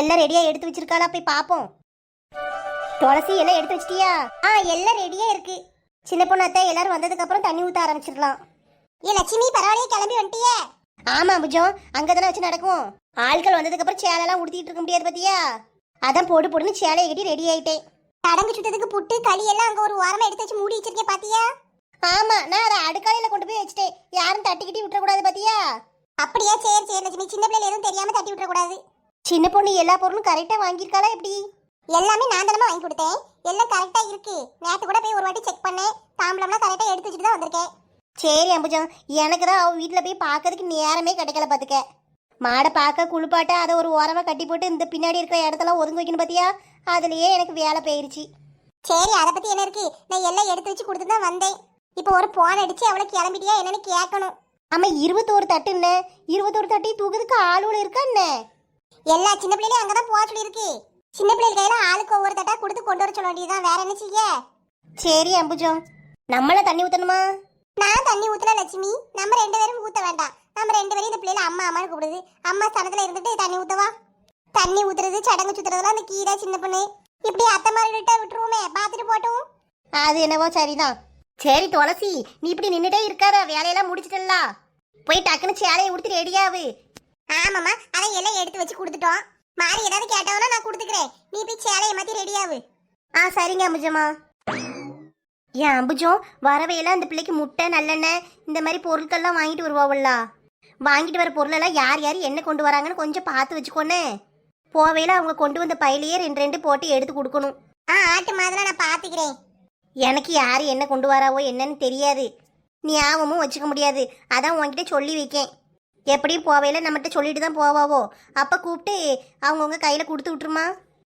எல்லாம் ரெடியா எடுத்து வச்சிருக்காளா? போய் பாப்போம். துளசி எல்லாம் எடுத்து வச்சிட்டியா? ஆ எல்லாம் ரெடியா இருக்கு. சின்ன பொண்ணு அத்தை எல்லாரும் வந்ததுக்கு அப்புறம் தண்ணி ஊத்த ஆரம்பிச்சிடலாம். ஏ லட்சுமி பரவாயில்லையே கிளம்பி வந்துட்டியே. ஆமா புஜம் அங்கதானே வச்சு நடக்கும் ஆட்கள் வந்ததுக்கு அப்புறம் சேலைலாம் உடுத்திட்டு இருக்க முடியாது பாத்தியா? அதான் போடு போடுன்னு சேலையை கட்டி ரெடி ஆயிட்டேன். தடங்கு சுட்டதுக்கு புட்டு களி எல்லாம் அங்க ஒரு வாரமா எடுத்து வச்சு மூடி வச்சிருக்கேன் பாத்தியா? ஆமா நான் அதை அடுக்காலையில கொண்டு போய் வச்சுட்டேன். யாரும் தட்டிக்கிட்டி விட்டுற கூடாது பாத்தியா? அப்படியே? சரி சரி லட்சுமி. சின்ன பிள்ளைல எதுவும் தெரியாம தட்டி விட்டுற கூடாது சின்ன பொண்ணு எல்லா பொருளும் கரெக்டா வாங்கியிருக்காளா எப்படி? எல்லாமே நான் தானமா வாங்கி கொடுத்தேன். எல்லாம் கரெக்டா இருக்கு. நேத்து கூட போய் ஒரு வாட்டி செக் பண்ணேன். தாம்பளம்லாம் கரெக்டா எடுத்து வச்சுட்டு தான் வந்திருக்கேன். சரி அம்புஜம். எனக்கு தான் அவ வீட்டில் போய் பார்க்கறதுக்கு நேரமே கிடைக்கல பார்த்துக்க மாடை பார்க்க குளிப்பாட்ட அதை ஒரு ஓரமாக கட்டி போட்டு இந்த பின்னாடி இருக்கிற இடத்தெல்லாம் ஒதுங்க வைக்கணும் பார்த்தியா அதுலயே எனக்கு வேலை போயிருச்சு. சரி அதை பற்றி என்ன இருக்கு? நான் எல்லாம் எடுத்து வச்சு கொடுத்து தான் வந்தேன். இப்போ ஒரு போன் அடிச்சு அவளை கிளம்பிட்டியா என்னன்னு கேட்கணும். ஆமாம் இருபத்தோரு தட்டு என்ன? இருபத்தோரு தட்டி தூக்குறதுக்கு ஆளுகள் இருக்கா என்ன? எல்லா சின்ன பிள்ளைலையும் அங்கே தான் போக சொல்லியிருக்கு. சின்ன பிள்ளைகள் கையில ஆளுக்கு ஒவ்வொரு தட்டா கொடுத்து கொண்டு வர சொல்ல வேண்டியதுதான். வேற என்ன செய்ய? சரி அம்புஜம் நம்மள தண்ணி ஊத்தணுமா? நான் தண்ணி ஊத்தல லட்சுமி. நம்ம ரெண்டு பேரும் ஊத்த வேண்டாம். நம்ம ரெண்டு பேரும் இந்த பிள்ளைல அம்மா அம்மான்னு கூப்பிடுது. அம்மா ஸ்தானத்துல இருந்துட்டு தண்ணி ஊத்தவா தண்ணி ஊத்துறது சடங்கு சுத்துறதுலாம் அந்த கீரா சின்ன பொண்ணு. இப்படி அத்தை மாதிரி விட்டா விட்டுருவோமே. பாத்துட்டு போட்டும் அது என்னவோ சரிதான். சரி துளசி நீ இப்படி நின்னுட்டே இருக்காத. வேலையெல்லாம் முடிச்சிட்டல போய் டக்குன்னு சேலையை உடுத்து ரெடியாவு ஆமாம்மா அதை எல்லாம் எடுத்து வச்சு கொடுத்துட்டோம். மாறி ஏதாவது கேட்டவனா நான் கொடுத்துக்கிறேன். நீ போய் சேலையை மாத்தி ரெடியாவு ஆ சரிங்க அம்புஜம்மா. ஏன் அம்புஜம் வரவையெல்லாம் இந்த பிள்ளைக்கு முட்டை நல்லெண்ணெய் இந்த மாதிரி பொருட்கள்லாம் வாங்கிட்டு வருவாவுல்லா. வாங்கிட்டு வர பொருளெல்லாம் யார் யார் என்ன கொண்டு வராங்கன்னு கொஞ்சம் பார்த்து வச்சுக்கோனே. போவையில அவங்க கொண்டு வந்த பையிலேயே ரெண்டு ரெண்டு போட்டு எடுத்து கொடுக்கணும். ஆ ஆட்டு மாதிரி நான் பார்த்துக்கிறேன். எனக்கு யார் என்ன கொண்டு வராவோ என்னன்னு தெரியாது. ஞாபகமும் வச்சுக்க முடியாது. அதான் உன்கிட்ட சொல்லி வைக்கேன். எப்படியும் போவையில நம்மகிட்ட சொல்லிட்டு தான் போவாவோ? அப்போ கூப்பிட்டு அவங்கவுங்க கையில் கொடுத்து விட்டுருமா?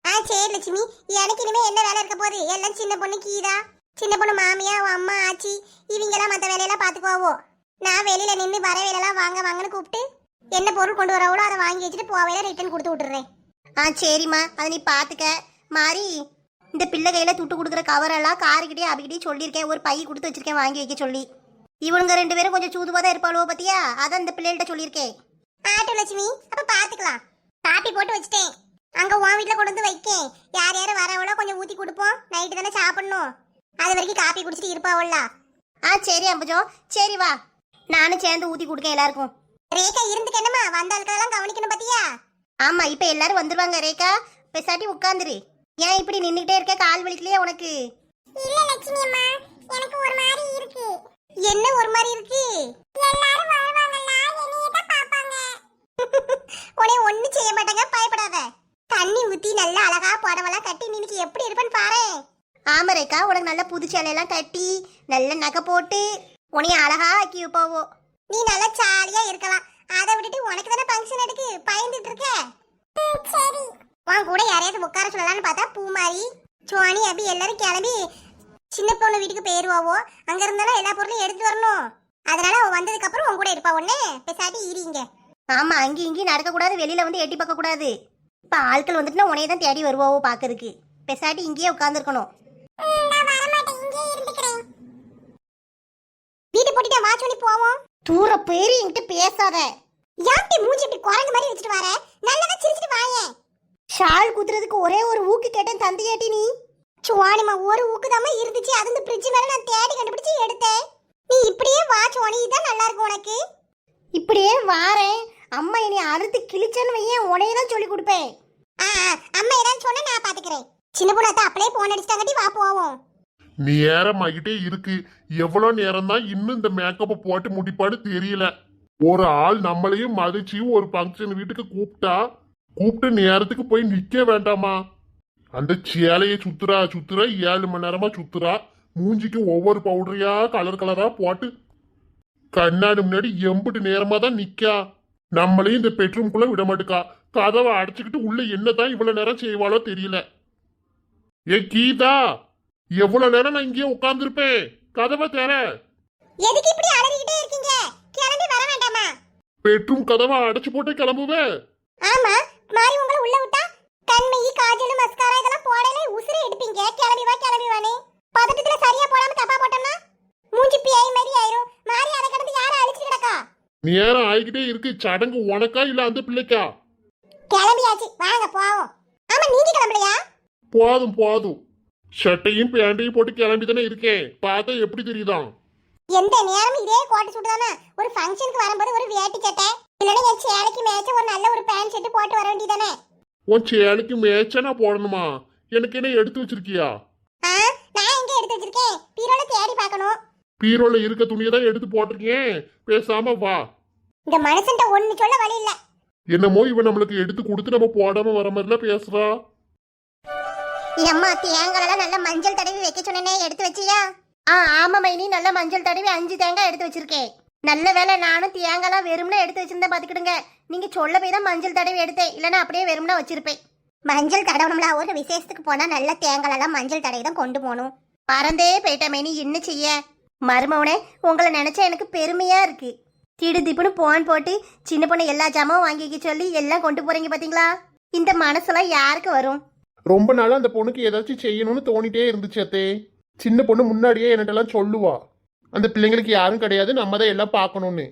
ஆ சரி லட்சுமி. எனக்கு இனிமே என்ன வேலை இருக்க போகுது? எல்லாம் சின்ன பொண்ணு கீதா. சின்ன பொண்ணு மாமியா அம்மா ஆச்சி. இவங்கெல்லாம் மற்ற வேலையெல்லாம் பார்த்துக்குவாவோ நான் வெளியில நின்று வர வேலையெல்லாம் வாங்க வாங்கன்னு கூப்பிட்டு என்ன பொருள் கொண்டு வரவளோ அதை வாங்கி வச்சுட்டு போவையில ரிட்டர்ன் கொடுத்து விட்டுறேன். ஆ சரிம்மா. அதை நீ பார்த்துக்க மாறி இந்த பிள்ளை கையில துட்டு கொடுக்குற கவரெல்லாம் காருக்கிட்டே அபிக்கிட்டே சொல்லியிருக்கேன். ஒரு பை கொடுத்து வச்சிருக்கேன். வாங்கி வைக்க சொல்லி. இவனுங்க ரெண்டு பேரும் கொஞ்சம் சூதுவா தான் இருப்பாளோ பத்தியா? அதான் இந்த பிள்ளைகள்ட்ட சொல்லியிருக்கேன் ஆட்டோ லட்சுமி அப்ப பாத்துக்கலாம். காப்பி போட்டு வச்சிட்டேன். அங்க உன் வீட்ல கொண்டு வந்து வைக்கேன். யார் யார் வரவளோ கொஞ்சம் ஊத்தி கொடுப்போம். நைட்டு தானே சாப்பிடணும். அது வரைக்கும் காப்பி குடிச்சிட்டு இருப்பாவல்ல ஆ சரி அம்புஜோ. சரி வா. நானும் சேர்ந்து ஊத்தி கொடுக்கேன் எல்லாருக்கும். ரேகா இருந்துக்கு என்னமா வந்த ஆட்களெல்லாம் கவனிக்கணும் பாத்தியா? ஆமா இப்ப எல்லாரும் வந்துருவாங்க ரேகா. பெசாட்டி உட்காந்துரு. ஏன் இப்படி நின்னுகிட்டே இருக்க? கால் வலிக்கலையா உனக்கு? இல்ல லட்சுமி அம்மா எனக்கு ஒரு மாதிரி இருக்கு என்ன ஒரு மாதிரி இருக்கு எல்லாரும் வருவாங்கல்ல என்னைய தான் பாப்பாங்க உன்னை ஒண்ணும் செய்ய மாட்டாங்க பயப்படாத தண்ணி ஊத்தி நல்லா அழகா புடவெல்லாம் கட்டி நீ இன்னைக்கு எப்படி இருப்பேன்னு பாரு ஆமா உனக்கு நல்ல புது சேலையெல்லாம் கட்டி நல்ல நகை போட்டு உனைய அழகா ஆக்கி வைப்பாவோ. நீ நல்லா ஜாலியா இருக்கலாம். அதை விட்டுட்டு உனக்கு தானே ஃபங்க்ஷன் எடுக்கு பயந்துட்டு இருக்க. சரி. உன் கூட யாரையாவது உட்கார சொல்லலாம்னு பார்த்தா பூமாரி சுவாணி அப்படி எல்லாரும் கிளம்பி சின்ன பொண்ணு வீட்டுக்கு போயிருவாவோ. அங்க இருந்தாலும் எல்லா பொருளையும் எடுத்து வரணும். அதனால அவ வந்ததுக்கு அப்புறம் உன் கூட இருப்பா ஒண்ணு பெசாட்டி இருங்க ஆமா அங்கேயும் இங்கேயும் நடக்க கூடாது வெளியில வந்து எட்டி பார்க்க கூடாது இப்ப ஆட்கள் வந்துட்டுனா உனைய தான் தேடி வருவாவோ பாக்குறதுக்கு பெசாட்டி இங்கேயே உட்காந்துருக்கணும் வீட்டு போட்டுட்டா வா சொல்லி போவோம். தூர பேரு என்கிட்ட பேசாத. யார்ட்டி மூஞ்சி இப்படி குரங்கு மாதிரி வச்சுட்டு வர? நல்லதா சிரிச்சிட்டு வாயேன் ஷால் குத்துறதுக்கு ஒரே ஒரு ஊக்கு கேட்டேன் தந்தையாட்டி நீ. சுவானிமா ஒரு ஊக்கு தாம இருந்துச்சு. அது இந்த ஃப்ரிட்ஜ் மேல நான் தேடி கண்டுபிடிச்சு எடுத்தேன். நீ இப்படியே வா சுவானி இதான் நல்லா இருக்கும் உனக்கு. இப்படியே வாரேன். அம்மா என்னை அறுத்து கிழிச்சேன்னு வையேன். உனையே தான் சொல்லி கொடுப்பேன். ஆ ஆ, அம்மா ஏதாவது சொன்னா நான் பாத்துக்கிறேன். சின்ன பொண்ணு அத்தை அப்படியே போன் அடிச்சிட்டாங்கட்டி வா போவோம். நேரமாகிட்டே இருக்கு. எவ்வளவு நேரம் தான் இன்னும் இந்த மேக்கப்பை போட்டு முடிப்பான்னு தெரியல. ஒரு ஆள் நம்மளையும் மதிச்சு ஒரு ஃபங்க்ஷன் வீட்டுக்கு கூப்பிட்டா கூப்பிட்டு நேரத்துக்கு போய் நிக்க வேண்டாமா? அந்த சேலையை சுத்துறா சுத்துறா ஏழு மணி நேரமா சுத்துறா. மூஞ்சிக்கு ஒவ்வொரு பவுடரையா கலர் கலரா போட்டு கண்ணாடி முன்னாடி எம்புட்டு நேரமா தான் நிக்கா. நம்மளையும் இந்த பெட்ரூம்குள்ள விட மாட்டுக்கா கதவை அடைச்சுக்கிட்டு உள்ள என்னதான் இவ்வளவு நேரம் செய்வாளோ தெரியல. ஏ கீதா! எவ்வளவு நேரம் நான் இங்கேயே உட்கார்ந்துருப்பேன்? கதவை தர எதுக்கு இப்படி அலறிக்கிட்டே இருக்கீங்க? கிளம்பி வர வேண்டாமா? பெட்ரூம் கதவை அடைச்சு போட்டு கிளம்புவேன் ஆமா மாறி உங்களை உள்ள விட்டா? கண்மை காஜல் மஸ்காரா இதெல்லாம் போடல உசுரே எடுப்பீங்க. கிளம்பி வா கிளம்பி வானே பதட்டத்துல சரியா போடாம தப்பா போட்டோம்னா? மூஞ்சி பியாய் மாதிரி ஆயிரும். மாறி அதை கடந்து யாரை அழிச்சு கிடக்கா? நேரம் ஆகிக்கிட்டே இருக்கு. சடங்கு உனக்கா இல்ல அந்த பிள்ளைக்கா? கிளம்பியாச்சு. வாங்க போவோம். போதும் போதும். ஷர்ட்டையும் பேண்டையும் போட்டு கிளம்பி தானே இருக்கேன் பார்த்தா எப்படி தெரியுதான் எந்த நேரமும் இதே கோட்டை சுட்டு தானே? ஒரு ஃபங்க்ஷனுக்கு வரும்போது ஒரு வேட்டி சட்டை இல்லைன்னா என் சேலைக்கு மேய்ச்ச ஒரு நல்ல ஒரு பேண்ட் ஷர்ட் போட்டு வர வேண்டியதானே உன் சேலைக்கு மேய்ச்சா நான் போடணுமா? எனக்கு என்ன எடுத்து வச்சிருக்கியா? ஆ நான் எங்க எடுத்து வச்சிருக்கேன்? பீரோல தேடி பார்க்கணும். பீரோல இருக்க துணியை தான் எடுத்து போட்டிருக்கேன். பேசாம வா. இந்த மனுஷன்ட்ட ஒண்ணு சொல்ல வழி இல்ல. என்னமோ இவன் நம்மளுக்கு எடுத்து கொடுத்து நம்ம போடாம வர மாதிரிலாம் பேசுறா. அம்மா தேங்காயெல்லாம் நல்ல மஞ்சள் தடவி வைக்க சொன்னேனே எடுத்து வச்சியா? ஆ ஆமா மைனி நல்ல மஞ்சள் தடவி அஞ்சு தேங்காய் எடுத்து வச்சிருக்கேன். நல்ல வேலை நானும் தேங்காய்லாம் வெறும்னா எடுத்து வச்சிருந்தேன் பாத்துக்கிடுங்க. நீங்க சொல்ல போய் தான் மஞ்சள் தடவி எடுத்தேன். இல்லைன்னா அப்படியே வெறும்னா வச்சிருப்பேன். மஞ்சள் தடவணும்ல ஒரு விசேஷத்துக்கு போனா நல்ல தேங்காயெல்லாம் மஞ்சள் தடவி தான் கொண்டு போகணும். பறந்தே போயிட்டேன் மைனி என்ன செய்ய? மருமவனே உங்களை நினைச்சா எனக்கு பெருமையா இருக்கு. திடு திப்புன்னு போன் போட்டு சின்ன பொண்ணு எல்லா ஜாமாவும் வாங்கிக்க சொல்லி எல்லாம் கொண்டு போறீங்க பாத்தீங்களா? இந்த மனசெல்லாம் யாருக்கு வரும்? ரொம்ப நாளாக அந்த பொண்ணுக்கு ஏதாச்சும் செய்யணும்னு தோணிட்டே இருந்துச்சு அத்தே. சின்ன பொண்ணு முன்னாடியே என்கிட்டலாம் சொல்லுவா. அந்த பிள்ளைங்களுக்கு யாரும் கிடையாது நம்ம தான் எல்லாம் பார்க்கணும்னு.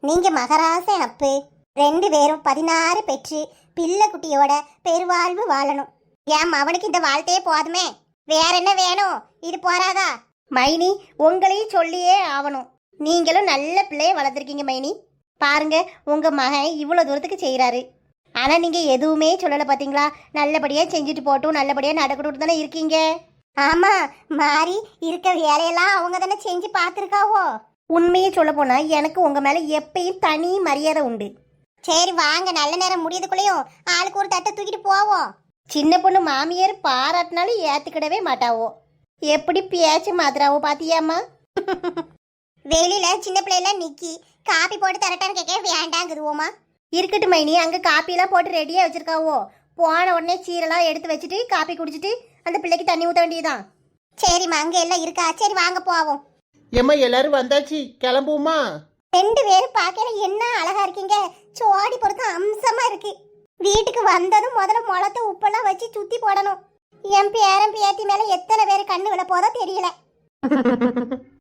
நீங்க மகராச அப்பு ரெண்டு பேரும் பதினாறு பெற்று பிள்ளை குட்டியோட பெருவாழ்வு வாழணும். ஏன் அவனுக்கு இந்த வாழ்க்கையே போதுமே? வேற என்ன வேணும்? இது போறாதா? மைனி உங்களையும் சொல்லியே ஆகணும் நீங்களும் நல்ல பிள்ளைய வளர்த்துருக்கீங்க மைனி. பாருங்க உங்க மகன் இவ்வளவு தூரத்துக்கு செய்கிறாரு ஆனால் நீங்கள் எதுவுமே சொல்லலை பார்த்தீங்களா நல்லபடியாக செஞ்சுட்டு போட்டும் நல்லபடியாக நடக்கட்டும் தானே இருக்கீங்க? ஆமாம் மாறி இருக்க வேலையெல்லாம் அவங்க தானே செஞ்சு பார்த்துருக்காவோ உண்மையை சொல்ல போனால் எனக்கு உங்கள் மேலே எப்பயும் தனி மரியாதை உண்டு. சரி வாங்க நல்ல நேரம் முடியதுக்குள்ளேயும் ஆளுக்கு ஒரு தட்டை தூக்கிட்டு போவோம். சின்ன பொண்ணு மாமியார் பாராட்டினாலும் ஏற்றுக்கிடவே மாட்டாவோ? எப்படி பேச்சு மாத்திராவோ பாத்தியாம்மா? வெளியில சின்ன பிள்ளைல நிக்கி காப்பி போட்டு தரட்டான்னு கேட்க வேண்டாங்குதுவோமா இருக்கட்டும் மைனி. அங்க காப்பிலாம் போட்டு ரெடியா வச்சிருக்காவோ. போன உடனே சீரெல்லாம் எடுத்து வச்சுட்டு காப்பி குடிச்சிட்டு அந்த பிள்ளைக்கு தண்ணி ஊத்த வேண்டியதுதான். சரிம்மா அங்க எல்லாம் இருக்கா? சரி வாங்க போவோம். ஏம்மா எல்லாரும் வந்தாச்சு? கிளம்புவோமா? ரெண்டு பேரும் பார்க்கல என்ன அழகா இருக்கீங்க. சோடி பொறுத்த அம்சமா இருக்கு. வீட்டுக்கு வந்ததும் முதல்ல முளத்த உப்பெல்லாம் வச்சு சுத்தி போடணும். என் பேரன் பேத்தி மேல எத்தனை பேர் கண்ணு விழ போதோ தெரியல.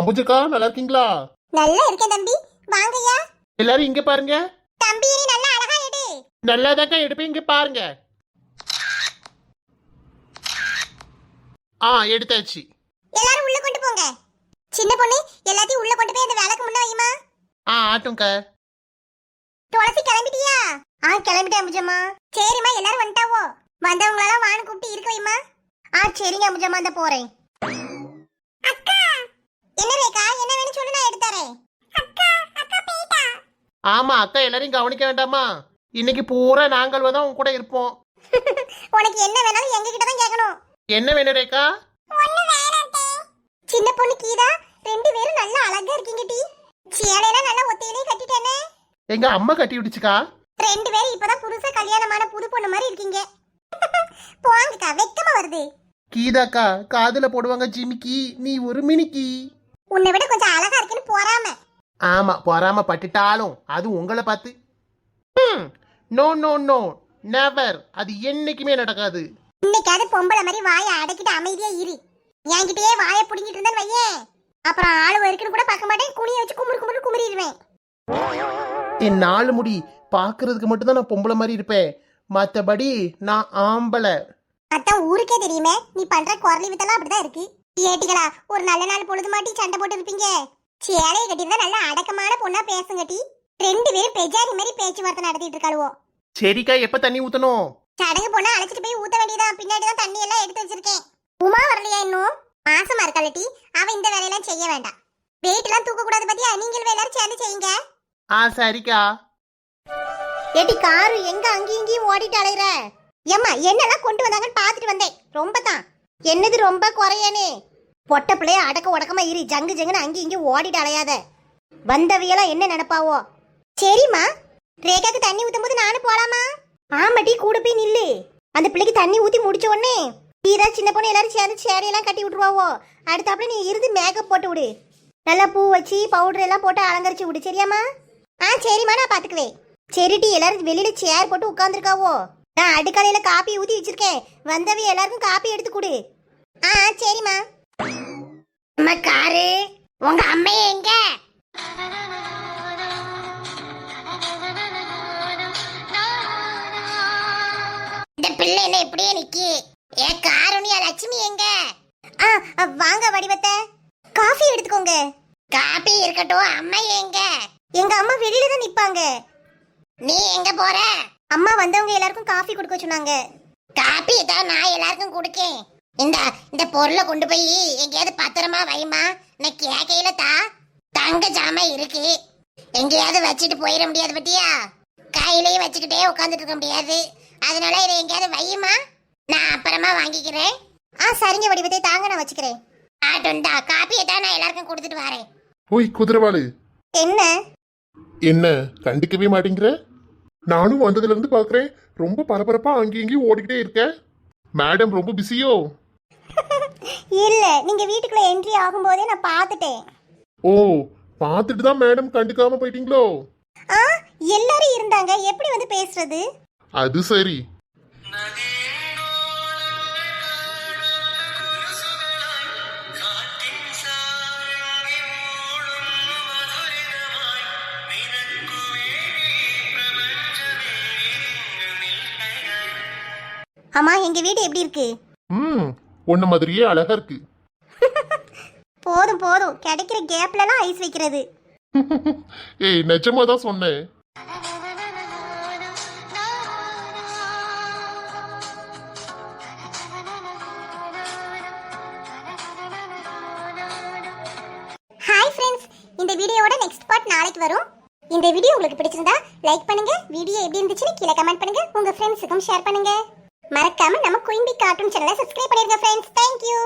அம்புஜக்கா நல்லா இருக்கீங்களா? நல்லா இருக்கேன் தம்பி. வாங்கய்யா. எல்லாரும் இங்க பாருங்க. தம்பி நீ நல்லா அழகா எடு. நல்லாதாக்கா எடுப்பேன் இங்க பாருங்க. ஆ எடுத்தாச்சு. எல்லாரும் உள்ள கொண்டு போங்க. சின்ன பொண்ணு எல்லாத்தையும் உள்ள கொண்டு போய் அந்த வேலைக்கு முன்ன வைமா. ஆ ஆட்டும்க்கா. துளசி கிளம்பிட்டியா? ஆ கிளம்பிட்டேன் அம்புஜம்மா. சரிம்மா எல்லாரும் வந்துட்டாவோ? வந்தவங்களெல்லாம் வான்னு கூப்பிட்டு இருக்க வைமா. ஆ சரிங்க அம்புஜம்மா இந்த போறேன். என்ன ரேகா? என்ன வேணும் சொல்லு நான் எடுத்துறேன் ஆமா அக்கா எல்லாரையும் கவனிக்க வேண்டாமா? இன்னைக்கு பூரா நாங்கள் தான் உங்க கூட இருப்போம். உனக்கு என்ன வேணாலும் எங்க கிட்ட தான் கேட்கணும். என்ன வேணும் ரேக்கா சின்ன பொண்ணு கீதா ரெண்டு பேரும் நல்லா அழகா இருக்கீங்க டி. சேலையெல்லாம் நல்லா ஒத்தையிலே கட்டிட்டேனே. எங்க அம்மா கட்டி விடுச்சுக்கா ரெண்டு பேரும் இப்பதான் புதுசா கல்யாணமான புது பொண்ணு மாதிரி இருக்கீங்க. போங்கக்கா வெக்கமா வருது. கீதாக்கா காதுல போடுவாங்க ஜிமிக்கி நீ ஒரு மினிக்கி. உன்னை விட கொஞ்சம் அழகா இருக்குன்னு போறாம. ஆமா பொறாம பட்டுட்டாலும் அது உங்களை பார்த்து. நோ நோ நோ நெவர் அது என்னைக்குமே நடக்காது. இன்னைக்காவது பொம்பளை மாதிரி வாயை அடக்கிட்டு அமைதியா இரு. என்கிட்டயே வாயை புடிங்கிட்டு இருந்தேன்னு வையேன். அப்புறம் ஆளு வரைக்கும் கூட பார்க்க மாட்டேன். குனிய வச்சு குமுறு குமுறு குமுறிடுவேன். என் நாலு முடி பார்க்கறதுக்கு மட்டும்தான் நான் பொம்பளை மாதிரி இருப்பேன். மற்றபடி நான் ஆம்பளை. அதான் ஊருக்கே தெரியுமே நீ பண்ற குரலி வித்தெல்லாம் அப்படிதான் இருக்கு. ஏட்டிகளா ஒரு நல்ல நாள் பொழுது மாட்டி சண்டை போட்டு இருப்பீங்க சேலையை கட்டியிருந்தா நல்ல அடக்கமான பொண்ணா பேசுங்கட்டி ரெண்டு பேரும் பெஜாரி மாதிரி பேச்சுவார்த்தை நடத்திட்டு இருக்காளுவோ. சரிக்கா எப்ப தண்ணி ஊத்தணும்? சடங்கு பொண்ணை அழைச்சிட்டு போய் ஊத்த வேண்டியதான் பின்னாடி தான் தண்ணி எல்லாம் எடுத்து வச்சிருக்கேன். உமா வரலையா இன்னும்? மாசமா இருக்காளட்டி அவ இந்த வேலையெல்லாம் செய்ய வேண்டாம். வெயிட் எல்லாம் தூக்க கூடாது பத்தியா? நீங்கள் எல்லாரும் சேர்ந்து செய்யுங்க. ஆ சரிக்கா. ஏட்டி காரு எங்க அங்கேயும் இங்கேயும் ஓடிட்டு அலையிற? ஏம்மா என்னெல்லாம் கொண்டு வந்தாங்கன்னு பார்த்துட்டு வந்தேன். ரொம்ப தான். என்னது ரொம்ப குறையனே? பொட்ட பிள்ளைய அடக்க உடக்கமா இரு ஜங்கு ஜங்குன்னு அங்கேயும் இங்கேயும் ஓடிட்டு அலையாத. வந்தவியெல்லாம் என்ன நினைப்பாவோ? சரிம்மா. ரேகாக்கு தண்ணி ஊத்தும் போது நானும் போலாமா? ஆமாட்டி கூட போய் நில்லு. அந்த பிள்ளைக்கு தண்ணி ஊத்தி முடிச்ச உடனே நீரா சின்ன பொண்ணு எல்லாரும் சேர்ந்து சேரையெல்லாம் கட்டி விட்டுருவாவோ? அடுத்தாப்புல நீ இருந்து மேக்கப் போட்டு விடு. நல்லா பூ வச்சு பவுடர் எல்லாம் போட்டு அலங்கரிச்சு விடு சரியாம்மா? ஆ சரிம்மா நான் பாத்துக்குவேன். சரிட்டி எல்லாரும் வெளியில சேர் போட்டு உட்காந்துருக்காவோ நான் அடுக்கலையில காப்பி ஊத்தி வச்சிருக்கேன். வந்தவி எல்லாருக்கும் காப்பி எடுத்து கொடு. ஆ சரிம்மா. அம்மா காரு. உங்க அம்மைய எங்க? இந்த பிள்ளை என்ன இப்படியே நிக்கி? ஏ காருணியா லட்சுமி எங்க? ஆ வாங்க வடிவத்தை. காஃபி எடுத்துக்கோங்க. காபி இருக்கட்டும் அம்மா எங்க? எங்க அம்மா வெளியில தான் நிப்பாங்க. நீ எங்க போற? அம்மா வந்தவங்க எல்லாருக்கும் காஃபி கொடுக்க சொன்னாங்க. காபி தான் நான் எல்லாருக்கும் கொடுக்கேன். இந்த இந்த பொருளை கொண்டு போய் எங்கேயாவது பத்திரமா வைமா நான் கேக்கையில தா தங்க ஜாம இருக்கு. எங்கேயாவது வச்சுட்டு போயிட முடியாது பத்தியா? கையிலேயே வச்சுக்கிட்டே உட்காந்துட்டு இருக்க முடியாது. அதனால இதை எங்கேயாவது வையுமா நான் அப்புறமா வாங்கிக்கிறேன். ஆ சரிங்க வடிவத்தை தாங்க நான் வச்சுக்கிறேன். ஆட்டுண்டா காப்பியை தான் நான் எல்லாருக்கும் கொடுத்துட்டு வரேன். ஓய் குதிரவாளு. என்ன? என்ன கண்டுக்கவே மாட்டேங்கிற? நானும் வந்ததுல இருந்து பாக்குறேன். ரொம்ப பரபரப்பா அங்கேயும் இங்கேயும் ஓடிக்கிட்டே இருக்க. மேடம் ரொம்ப பிஸியோ? இல்ல நீங்க வீட்டுக்குள்ள என்ட்ரி ஆகும்போதே நான் பார்த்துட்டேன். ஓ பார்த்துட்டு தான் மேடம் கண்டுக்காம போயிட்டீங்களோ? ஆ எல்லாரும் இருந்தாங்க. எப்படி வந்து பேசுறது? அது சரி. அம்மா எங்க வீடு எப்படி இருக்கு? ம் உன்ன மாதிரியே அழகா இருக்கு. போதும் போதும். கிடைக்கிற கேப்லலாம் ஐஸ் வைக்கிறது. ஏய் நிஜமா தான் சொன்னேன். ஹாய் ஃப்ரெண்ட்ஸ் இந்த வீடியோவோட நெக்ஸ்ட் பார்ட் நாளைக்கு வரும். இந்த வீடியோ உங்களுக்கு பிடிச்சிருந்தா லைக் பண்ணுங்க. வீடியோ எப்படி இருந்துச்சுன்னு கீழே கமெண்ட் பண்ணுங்க. உங்க ஃப்ரெண்ட்ஸுக்கும் ஷேர் பண்ணுங்க. மறக்காம நம்ம குயின்பி கார்ட்டூன் சேனலை சப்ஸ்கிரைப் பண்ணிருங்க ஃப்ரெண்ட்ஸ் தேங்க்யூ